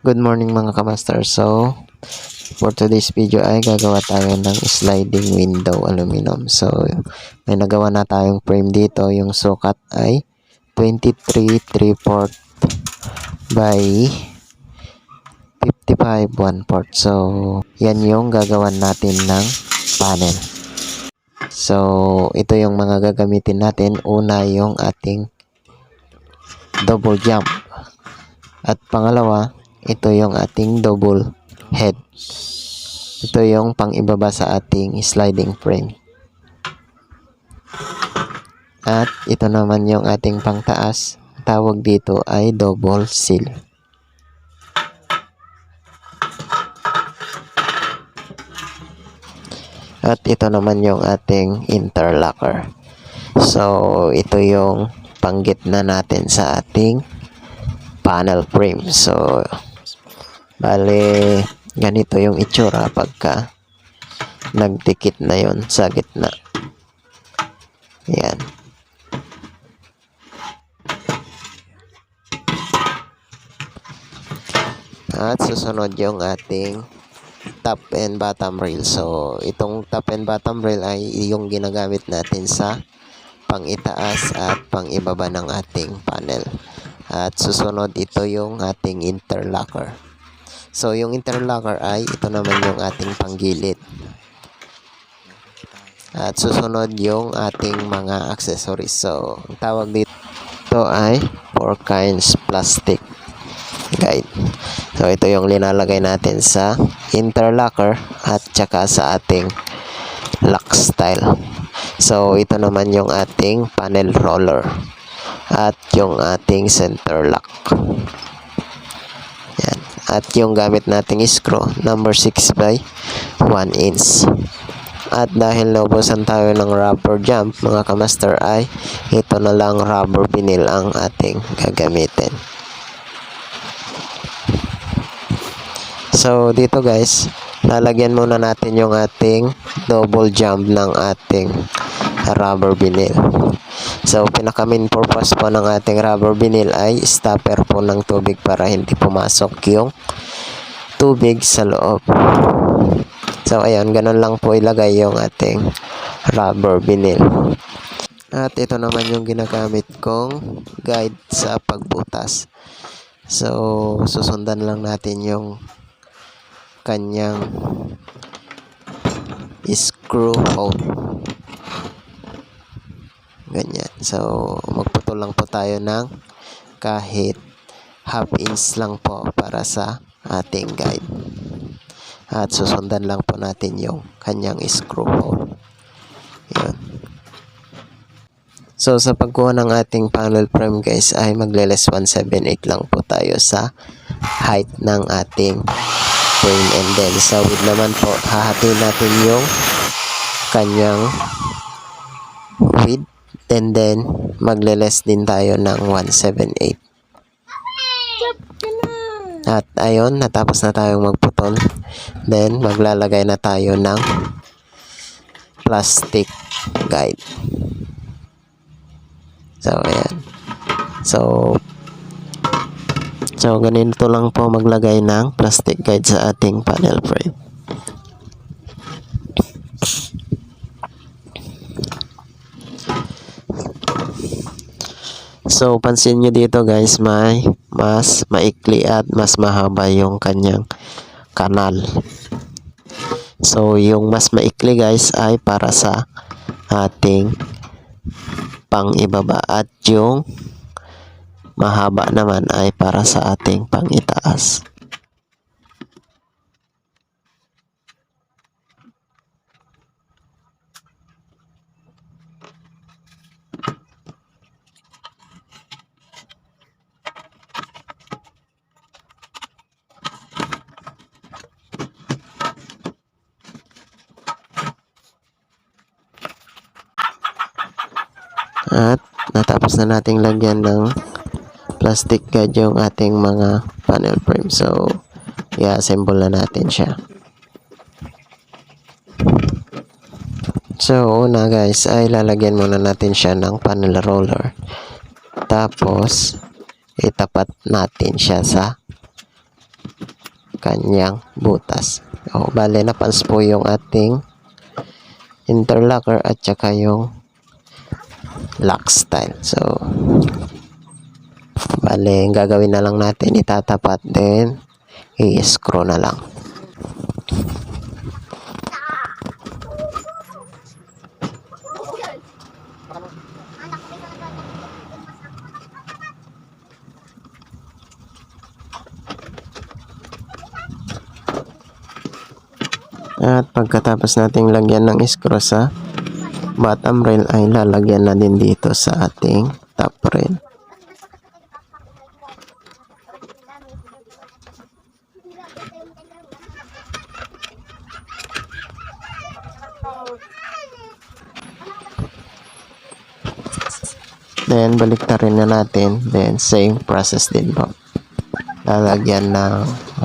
Good morning mga kamaster. So, for today's video ay gagawa tayo ng sliding window aluminum. So, may nagawa na tayong frame dito. Yung sukat ay 23 3 4 by 55 1 4 So, yan yung gagawan natin ng panel. So, ito yung mga gagamitin natin. Una yung ating double jump. At pangalawa, ito yung ating double head. Ito yung pang ibaba sa ating sliding frame. At ito naman yung ating pangtaas. Tawag dito ay double seal. At ito naman yung ating interlocker. So, ito yung panggitna natin sa ating panel frame. So, bale, ganito yung itsura pagka nagdikit na yon sa gitna. Yan. At susunod yung ating top and bottom rail. So, itong top and bottom rail ay yung ginagamit natin sa pang-itaas at pang-ibaba ng ating panel. At susunod ito yung ating interlocker. So, yung interlocker ay ito naman yung ating panggilid. At susunod yung ating mga accessories. So, ang tawag dito ay four kinds plastic guide. So, ito yung linalagay natin sa interlocker at saka sa ating lock style. So, ito naman yung ating panel roller at yung ating center lock. At yung gamit nating screw, number 6 by 1 inch. At dahil naubusan tayo ng rubber jump, mga kamaster ay ito na lang rubber vinyl ang ating gagamitin. So, dito guys, lalagyan muna natin yung ating double jump ng ating rubber vinyl. So, pinaka main purpose po ng ating rubber vinyl ay stopper po ng tubig para hindi pumasok yung tubig sa loob. So, ayun, ganun lang po ilagay yung ating rubber vinyl. At ito naman yung ginagamit kong guide sa pagbutas. So, susundan lang natin yung kanyang screw hole. Ganyan. So, magputol lang po tayo ng kahit half inch lang po para sa ating guide. At susundan lang po natin yung kanyang screw hole. Yan. So, sa pagkuha ng ating panel frame guys ay magle-less 178 lang po tayo sa height ng ating frame and then sa width naman po. Hahatiin natin yung kanyang width and then magle-less din tayo ng 178 at ayun natapos na tayong magputol. Then maglalagay na tayo ng plastic guide. So ayan. So So, ganito lang po maglagay ng plastic guide sa ating panel frame. So, pansin nyo dito guys, may mas maikli at mas mahaba yung kanyang kanal. So, yung mas maikli guys ay para sa ating pang ibaba at yung mahaba naman ay para sa ating pangitaas. At natapos na nating lagyan ng plastic guide yung ating mga panel frame. So, i-assemble na natin siya. So, una guys, ay lalagyan muna natin siya ng panel roller. Tapos, itapat natin siya sa kanyang butas. O, bale, napans po yung ating interlocker at saka yung lock style. So, bale, gagawin na lang natin, itatapat din, i-screw na lang. At pagkatapos nating lagyan ng screw sa bottom rail ay lalagyan na din dito sa ating top rail. Then, balik na rin na natin. Then, same process din po. Lalagyan ng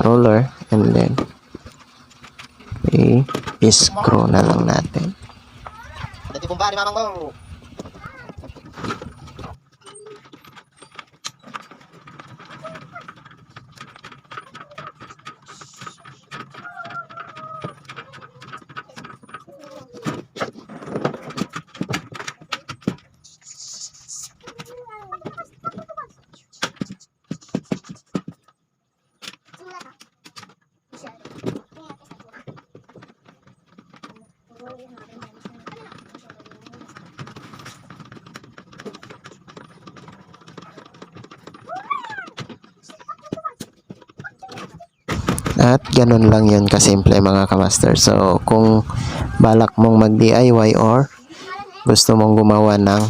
roller and then i-screw na lang natin. Dati pumba ni mamang mo. At ganun lang yun kasimple mga kamaster. So, kung balak mong mag-DIY or gusto mong gumawa ng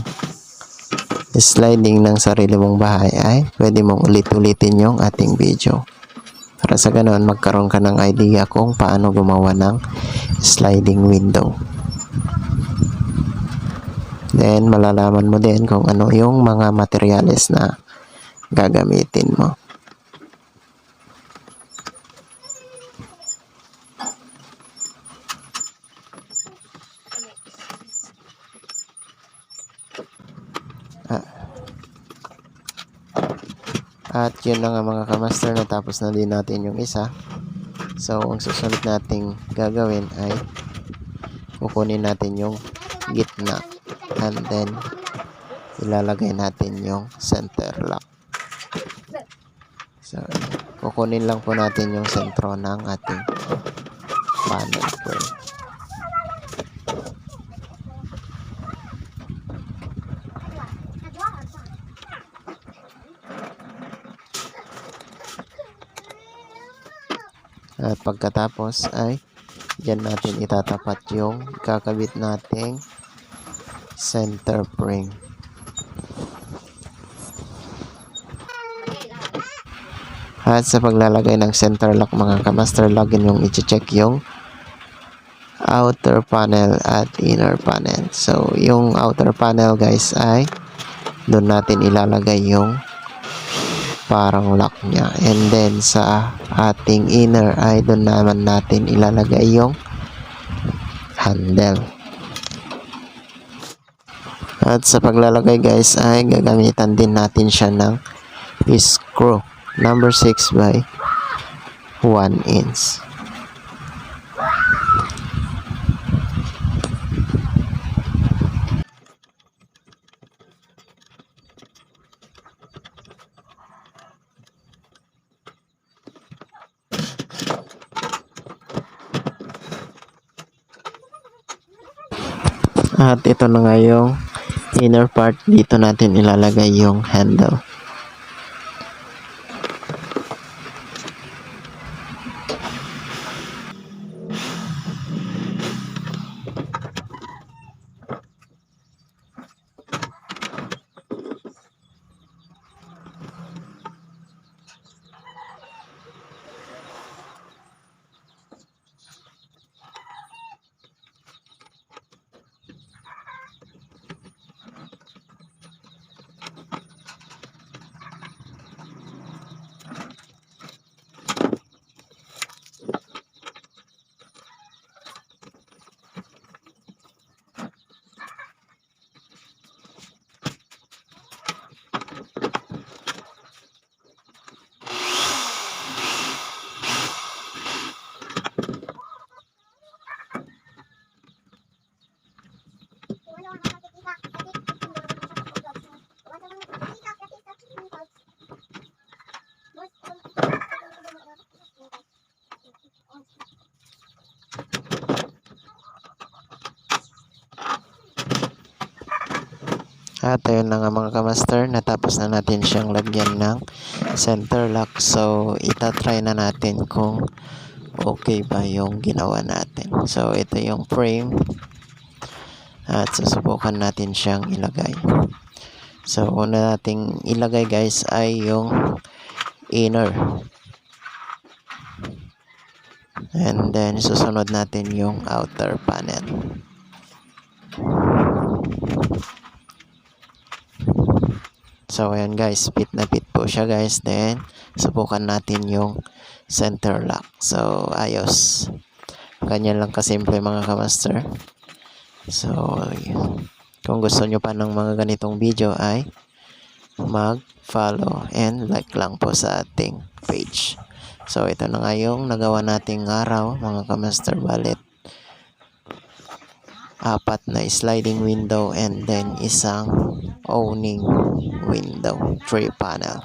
sliding ng sarili mong bahay ay pwede mong ulit-ulitin yung ating video. Para sa ganun, magkaroon ka ng idea kung paano gumawa ng sliding window. Then, malalaman mo din kung ano yung mga materyales na gagamitin mo. At yun na nga mga kamaster, natapos na din natin yung isa. So, ang susunod nating gagawin ay kukunin natin yung gitna and then ilalagay natin yung center lock. So, kukunin lang po natin yung sentro ng ating panel frame. At pagkatapos ay dyan natin itatapat yung kakabit nating center frame. At sa paglalagay ng center lock mga kamaster, login yung i-check yung outer panel at inner panel. So, yung outer panel guys ay doon natin ilalagay yung parang lock niya. And then sa ating inner ay doon naman natin ilalagay yung handle. At sa paglalagay guys ay gagamitan din natin siya ng screw number 6 by 1 inch. At ito na nga yung inner part. Dito natin ilalagay yung handle. At ayun na nga mga kamaster, natapos na natin siyang lagyan ng center lock. So, itatry na natin kung okay ba yung ginawa natin. So, ito yung frame. At susubukan natin siyang ilagay. So, una nating ilagay guys ay yung inner. And then, susunod natin yung outer panel. So, ayan guys, fit na fit po siya guys. Then, subukan natin yung center lock. So, ayos. Ganyan lang kasimple mga kamaster. So, kung gusto nyo pa ng mga ganitong video ay mag-follow and like lang po sa ating page. So, ito na nga yung nagawa nating araw mga kamaster ballet. Apat na sliding window and then isang owning window, three panel.